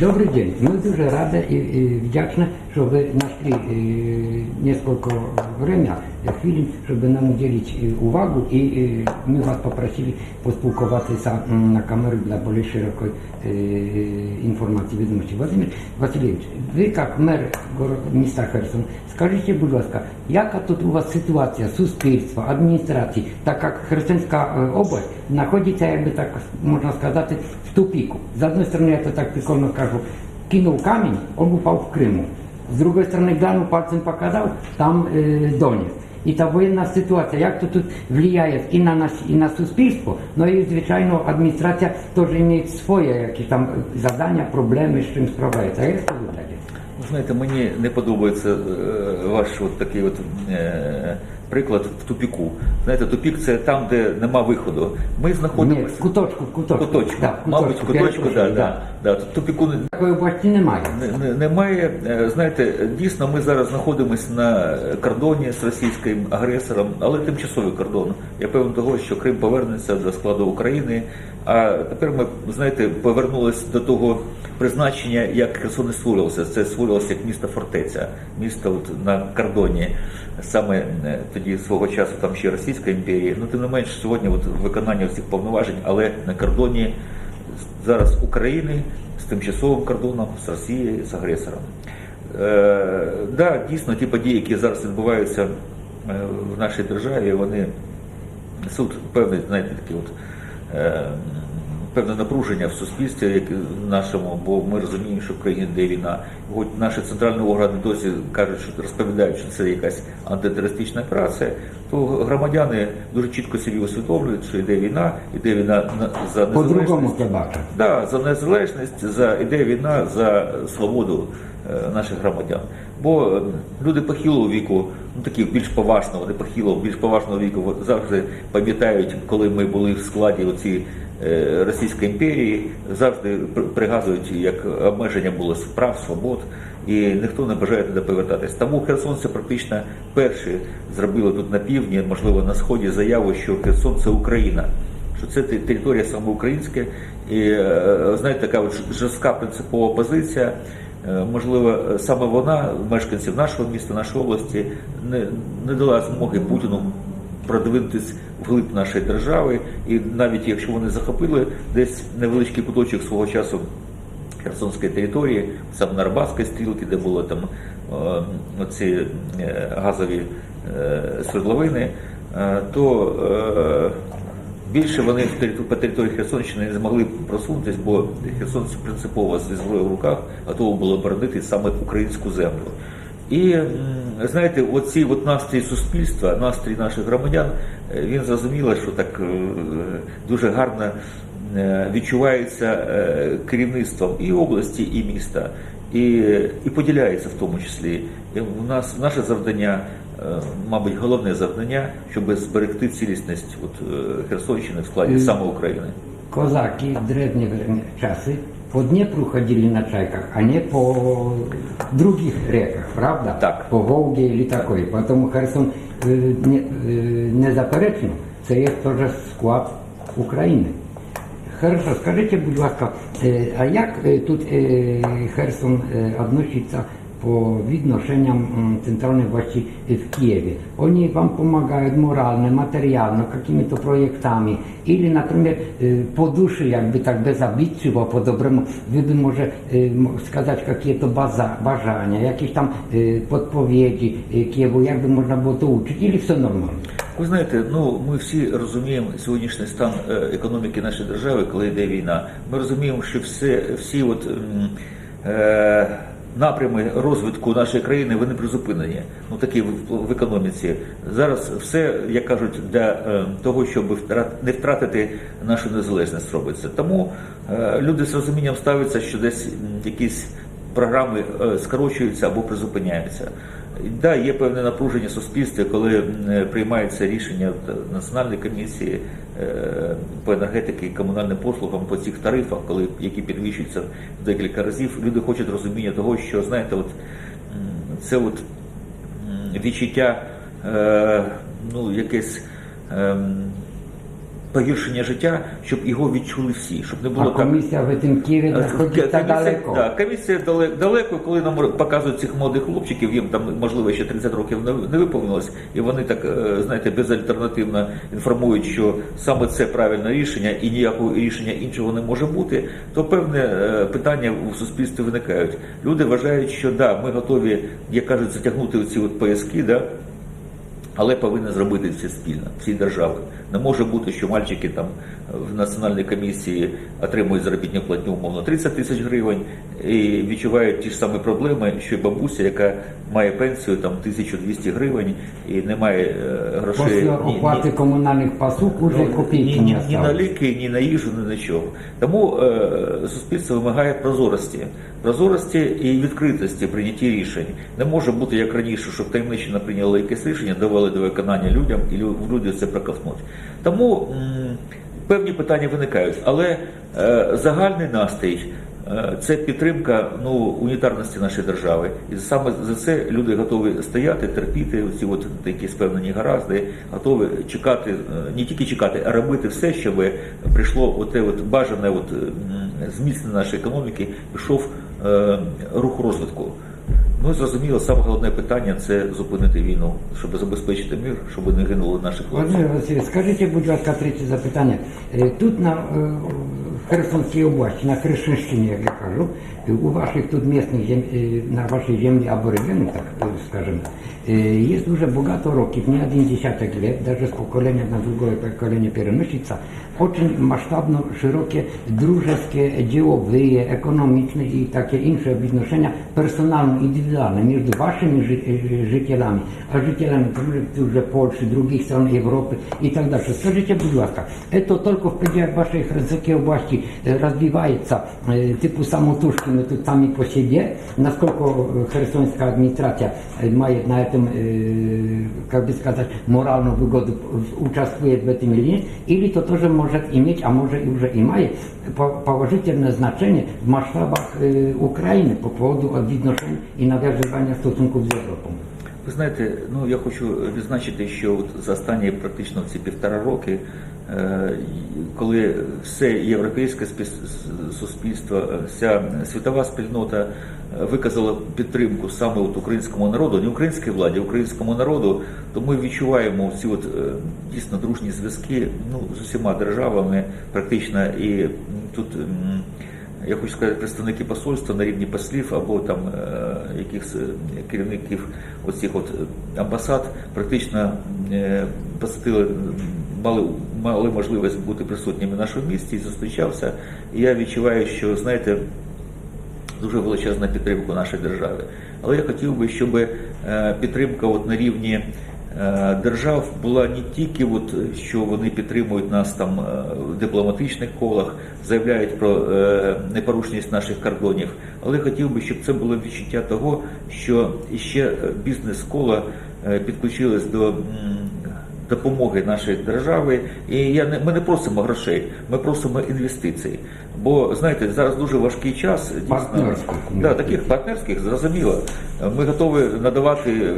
Добрый день. Мы дуже рады и, и вдячны, что вы нашли э, несколько время, э, хвилин, чтобы нам уделить э, увагу. И э, мы вас попросили поспілкуватися м, на камеру для более широкой э, информации ведомости. Владимир Васильевич, ви як мер горо- міста Херсон, скажіть, будь ласка, яка тут у вас ситуація суспільства, адміністрації, так як Херсонська е, область знаходиться, як би так можна сказати, в тупіку. З одної сторони, я то так прикольно кажу, кинув камінь, он упав в Криму. З другої сторони, глянув пальцем показав, там е, Донець. І та воєнна ситуація, як то тут впливає і на нас, і на суспільство, ну і звичайно адміністрація теж має своє якісь там завдання, проблеми, з чим справляється. Як це виглядає? Знаєте, мені не подобається е, ваш от такий от е, приклад в тупіку. Знаєте, тупік це там, де нема виходу. Ми знаходимося в куточку, в куточку. куточку. Да, в Мабуть, в куточку, да, да, да. Тут тупіку Такої області немає. не- не- немає. Е, Знаєте, дійсно, ми зараз знаходимося на кордоні з російським агресором, але тимчасовий кордон. Я певен того, що Крим повернеться до складу України. А тепер ми знаєте, повернулися до того призначення, як Херсон і створювався. Це створювалося як місто фортеця, місто от на кордоні. Саме е, тоді свого часу там ще Російська імперія. Ну тим не менш, сьогодні от виконання всіх повноважень, але на кордоні зараз України з тимчасовим кордоном з Росією, з агресором. Е, да, дійсно, ті події, які зараз відбуваються е, в нашій державі, вони несуть певний, знаєте, такий от. Е, Певне напруження в суспільстві як нашому, бо ми розуміємо, що в країні йде війна. Хоч наші центральні органи досі кажуть, що розповідають, що це якась антитерористична операція, то громадяни дуже чітко собі усвідомлюють, що йде війна, йде війна за незалежність. Да, за незалежність, за іде війна за свободу е, наших громадян. Бо е, люди похилого віку, ну такі більш поважного, не похилого, більш поважного віку завжди пам'ятають, коли ми були в складі оці Російської імперії, завжди при- пригадують, як обмеження було прав, свобод. І ніхто не бажає туди повертатись. Тому херсонці практично перші зробили тут на півдні, можливо, на сході заяву, що Херсон це Україна що це територія саме українська, і е, знаєте, така жорстка принципова позиція. Е, Можливо, саме вона, мешканців нашого міста, нашої області, не, не дала змоги Путіну продвинутись вглиб нашої держави, і навіть якщо вони захопили десь невеличкий куточок свого часу Херсонської території, саме на Арбатській стрілці, де були там е, оці е, газові е, свердловини, то більше вони по території Херсонщини не змогли просунутися, бо херсонці принципово зі зброєю в руках готові були боронити саме українську землю. І знаєте, оці от настрій суспільства, настрій наших громадян, е, він зрозуміло, що так е, дуже гарно е, відчувається е, керівництвом і області, і міста, і, і поділяється в тому числі. І у нас наше завдання, е, мабуть, головне завдання, щоб зберегти цілісність от, е, Херсонщини в складі саме України. Козаки время- часы по Днепру ходили на чайках, а не по других реках, правда? Так. По Волге или такой. Поэтому Херсон е, не, заперечно, це є теж склад України. Хорошо, скажіть, будь ласка, е, а як е, тут е, Херсон относится по відношенням центральной власти в Киеве? Они вам помогают морально, материально, какими-то проектами? Или, например, е, по душі, якби так без безобідчиво, по-доброму, ви би може е, сказати какие-то бажання, якісь там е, подповіді Києву, як би можна було то учити, или все нормально? Ви знаєте, ну ми всі розуміємо сьогоднішній стан економіки нашої держави, коли йде війна. Ми розуміємо, що все, всі от, е, напрями розвитку нашої країни вони призупинені. Ну такі в, економіці. Зараз все, як кажуть, для е, того, щоб втрат- не втратити нашу незалежність робиться. Тому е, люди з розумінням ставляться, що десь якісь програми е, скорочуються або призупиняються. Да, є певне напруження в суспільстві, коли м, приймаються рішення національної комісії по енергетики і комунальним послугам по цих тарифах, коли які підвищуються в декілька разів. Люди хочуть розуміння того, що знаєте, от це от відчуття, е, ну якесь. Погіршення життя, щоб його відчули всі, щоб не А було так. комісія в Києві знаходиться Комісія- далеко. Да, комісія далеко, далеко, коли нам показують цих молодих хлопчиків, їм там можливо ще 30 років не, не виповнилось, і вони так е, знаєте безальтернативно інформують, що саме це правильне рішення і ніякого рішення іншого не може бути. То певне е, питання у суспільстві виникають. Люди вважають, що да, ми готові, як кажуть, затягнути ці от пояски, да. Але повинні зробити все спільно, всі держави. Не може бути, що мальчики там в національній комісії отримують заробітну платню умовно 30 тисяч гривень і відчувають ті ж самі проблеми, що й бабуся, яка має пенсію там 1200 гривень і не має е, грошей. Після ні- ні- оплати комунальних послуг уже Ну, копійки ні, ні, ні на ліки, ні на їжу, ні на чого. Тому е, суспільство вимагає прозорості, прозорості і відкритості в прийнятті рішень. Не може бути як раніше, щоб таємничено прийняли якесь рішення, довели до виконання людям, і лю- люди це проковтнуть. Тому м, певні питання виникають, але е, загальний настрій. е, Це підтримка ну, унітарності нашої держави, і саме за це люди готові стояти, терпіти ці от такі спевнені гаразди, готові чекати, е, не тільки чекати, а робити все, щоб прийшло оте от бажане от, зміцнення нашої економіки, пішов е, рух розвитку. Ну зрозуміло, саме головне питання це зупинити війну, щоб забезпечити мир, щоб не гинули наші хлопці. Скажіть, будь ласка, третє запитання. Е, Тут на е, Херсонській області, на Херсонщині, як я кажу, е, у ваших тут місцевих зем, е, на вашій землі аборигенів, так е, скажемо, е, є дуже багато років, не один десяток лет, даже з покоління на друге покоління переноситься, очень масштабно широке дружеске, ділове, економічне і таке інше відношення персонально, індивідуальне між вашими жи- е, жителями, а жителями дружби вже Польщі, других стран Європи і так далі. Скажіть, будь ласка, це тільки в пределах вашої Херсонської області е, розвивається е, типу самотужки, ми тут самі по собі, наскільки е, Херсонська адміністрація е, має на этом, э, как бы сказать, моральную выгоду, в- участвует в этом или нет, или то тоже может иметь, а может и уже и имеет, по- положительное значение в масштабах э, Украины по поводу відношень і нав'язування стосунків з Європою. Ви знаєте, ну я хочу відзначити, що от за останні практично ці півтора роки, е, коли все європейське суспільство, е, вся світова спільнота е, виказала підтримку саме от українському народу, не українській владі, а українському народу, то ми відчуваємо ці от дійсно дружні зв'язки ну, з усіма державами, практично і тут. Я хочу сказати, представники посольства на рівні послів або там е, якихось е, керівників оцих от е, амбасад практично посетили, мали, мали можливість бути присутніми в нашому місті і зустрічався. І я відчуваю, що знаєте, дуже величезна підтримка нашої держави. Але я хотів би, щоб підтримка от на рівні держав була не тільки от, що вони підтримують нас там е, в дипломатичних колах, заявляють про е, непорушність наших кордонів, але хотів би, щоб це було відчуття того, що ще бізнес-кола е, підключились до. Допомоги нашої держави. І я не ми не просимо грошей, ми просимо інвестицій. Бо знаєте, зараз дуже важкий час. Дійсно, Партнерських да, таких партнерських зрозуміло. Ми готові надавати е,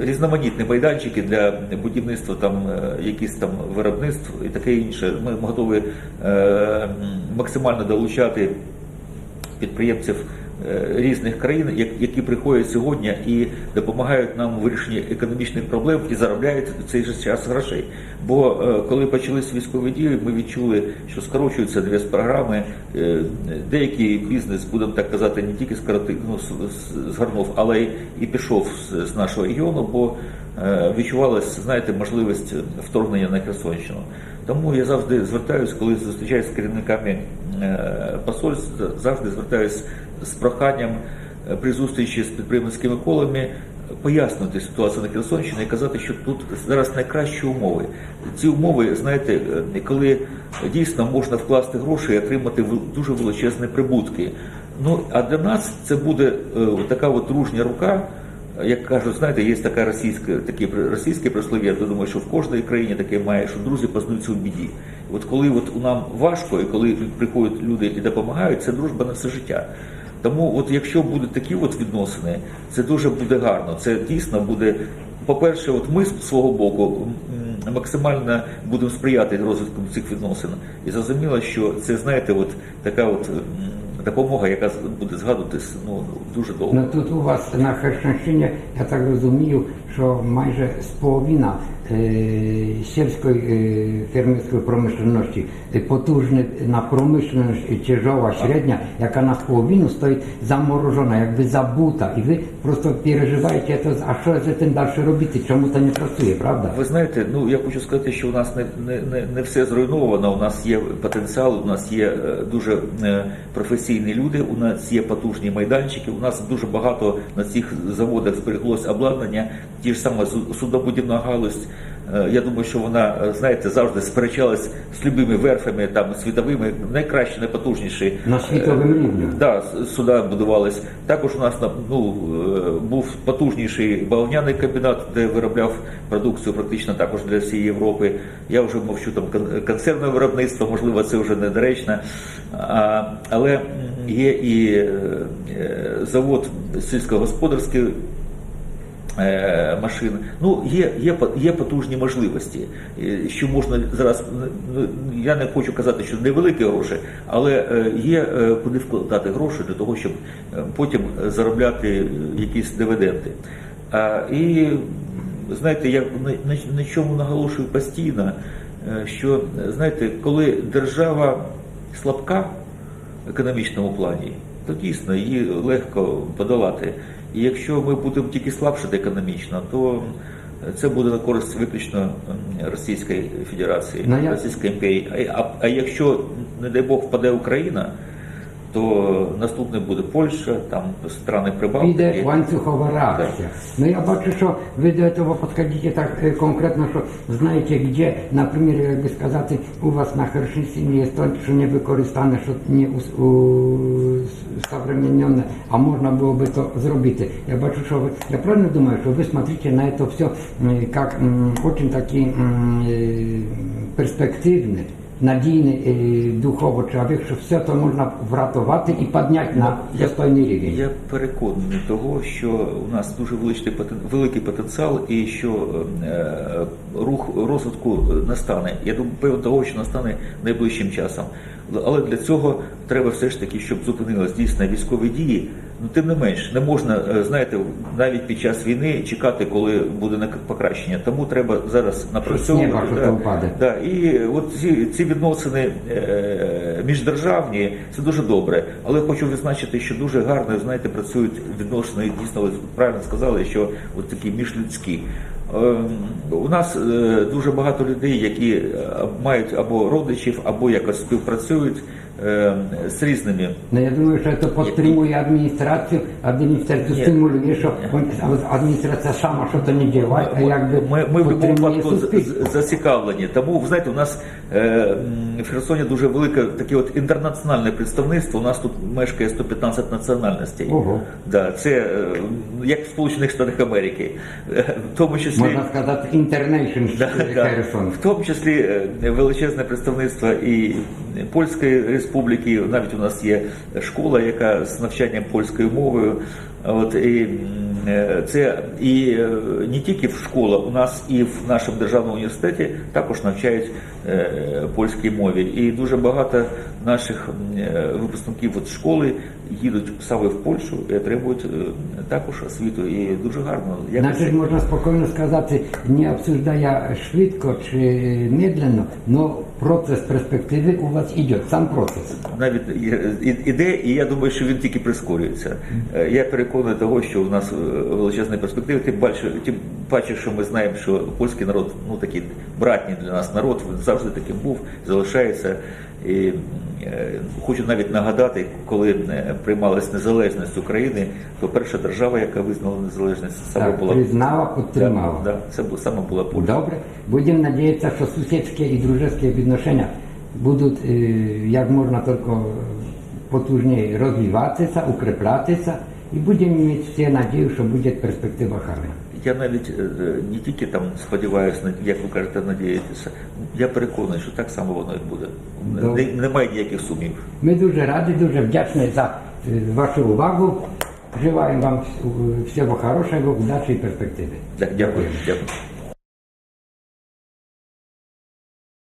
різноманітні майданчики для будівництва там е, якісь там виробництв і таке інше. Ми готові е, максимально долучати підприємців різних країн, які приходять сьогодні і допомагають нам у вирішенні економічних проблем і заробляють в цей же час грошей. Бо е, коли почались військові дії, ми відчули, що скорочуються дві програми. Е, Деякий бізнес, будемо так казати, не тільки скоротив, ну, з- з- згорнув, але й пішов з, нашого регіону, бо е, відчувалася, знаєте, можливість вторгнення на Херсонщину. Тому я завжди звертаюся, коли зустрічаюся з керівниками е, посольств, завжди звертаюся з проханням е, при зустрічі з підприємницькими колами пояснити ситуацію на Херсонщині і казати, що тут зараз найкращі умови. Ці умови, знаєте, е, коли дійсно можна вкласти гроші і отримати дуже величезні прибутки. Ну а для нас це буде е, така от дружня рука. Як кажуть, знаєте, є така російська, таке російське прислов'я, я думаю, що в кожній країні таке має, що друзі познаються у біді. От коли от нам важко, і коли приходять люди і допомагають, це дружба на все життя. Тому, от якщо будуть такі от відносини, це дуже буде гарно. Це дійсно буде. По-перше, от ми з свого боку максимально будемо сприяти розвитку цих відносин. І зрозуміло, що це знаєте, от така от допомога, яка буде згадуватись ну дуже довго. Ну тут у вас на Херсонщині, я так розумію, що майже з половина е, сільської е, фермерської промишленості потужна на промишленість тяжова, середня, яка на половину стоїть заморожена, якби забута. І ви просто переживаєте, це, а що з цим далі робити? Чому це не працює, правда? Ви знаєте, ну я хочу сказати, що у нас не, не, не, не все зруйновано. У нас є потенціал, у нас є е, дуже е, професійні люди, у нас є потужні майданчики. У нас дуже багато на цих заводах збереглось обладнання. Ті ж саме судобудівна галузь. Е, Я думаю, що вона, е, знаєте, завжди сперечалась з любими верфами, там світовими, найкращі, найпотужніші. На світовому рівні. Да, суда будувались. Також у нас на- ну, е, був потужніший бавовняний комбінат, де виробляв продукцію практично також для всієї Європи. Я вже мовчу там кон- консервне виробництво, можливо, це вже недоречно. А, але є і е, е, завод сільськогосподарський е, машин. Ну, є, є, є потужні можливості, е, що можна зараз, я не хочу казати, що невеликі гроші, але е, є е, куди вкладати гроші для того, щоб е, потім заробляти е, якісь дивіденди. І знаєте, я на, чому наголошую постійно, е, що знаєте, коли держава слабка, в економічному плані, то дійсно її легко подолати. І якщо ми будемо тільки слабшати економічно, то це буде на користь виключно Російської Федерації, Ну, Російської імперії. А, а якщо, не дай Бог, впаде Україна, то наступне буде Польща, там страни Прибалтики. Піде ланцюгова реакція. Ну я бачу, що ви до цього підходите так е, конкретно, що знаєте, де, наприклад, як би сказати, у вас на Херсонщині є то, що не використане, що не ус- у- современне, а можна було би то зробити. Я бачу, що ви, я правильно думаю, що ви смотрите на це все як очень такі е, перспективне, надійне е, духово чоловік, що все це можна врятувати і підняти на достойний рівень. Я переконаний того, що у нас дуже величний великий потенціал і що е, рух розвитку настане. Я думаю, певно того, що настане найближчим часом. Але для цього треба все ж таки, щоб зупинились дійсно військові дії. Ну тим не менш, не можна, е, знаєте, навіть під час війни чекати, коли буде покращення. Тому треба зараз напрацьовувати. да. Да, і от ці, ці відносини е, міждержавні це дуже добре. Але хочу відзначити, що дуже гарно знаєте, працюють відносини. Дійсно, ви правильно сказали, що от такі міжлюдські. Е, У нас е, дуже багато людей, які мають або родичів, або якось співпрацюють е, з різними. Ну, я думаю, що це підтримує адміністрацію, адміністрацію Ні. стимулює, що адміністрація сама що то не діває, а якби Ми, ми в будь-якому випадку суспільство. зацікавлені. Тому знаєте, у нас е, в Херсоні дуже велике таке от інтернаціональне представництво. У нас тут мешкає 115 національностей. Ого. Да, це е, як в Сполучених Штатах Америки, Е, в тому числі. Можна сказати, інтернейшн Да, да. Херсон. В тому числі е, величезне представництво і Польської республіки. Навіть у нас є школа, яка з навчанням польською мовою. От і е, це і е, не тільки в школа, у нас і в нашому державному університеті також навчають е, польській мові. І дуже багато наших випускників от школи їдуть саме в Польщу і отримують також освіту. І дуже гарно. Якось- Значить, можна спокійно сказати, не обсуждая швидко чи медленно, але процес перспективи у вас йде, сам процес. навіть іде, і я думаю, що він тільки прискорюється. Е, Я переконаний того, що у нас е, величезні перспективи, тим паче, тим паче, що ми знаємо, що польський народ ну такий братній для нас народ, він завжди таким був, залишається. І хочу навіть нагадати, коли е, приймалась незалежність України, то перша держава, яка визнала незалежність, саме Так, була признала, Да, да, це саме була Польща. Добре. Будемо надіятися, що сусідські і дружеські відношення будуть е, як можна тільки потужніше розвиватися, укріплятися, і будемо мати всі надію, що буде перспектива гарна. Я навіть е, е, не тільки там сподіваюся, як ви кажете, надіятися. Я переконаний, що так само воно і буде. Добре. Не- Немає ніяких сумнів. Ми дуже раді, дуже вдячні за е, вашу увагу. Желаємо вам всього хорошого, удачі і перспективи. Так, Дякую. Дякую.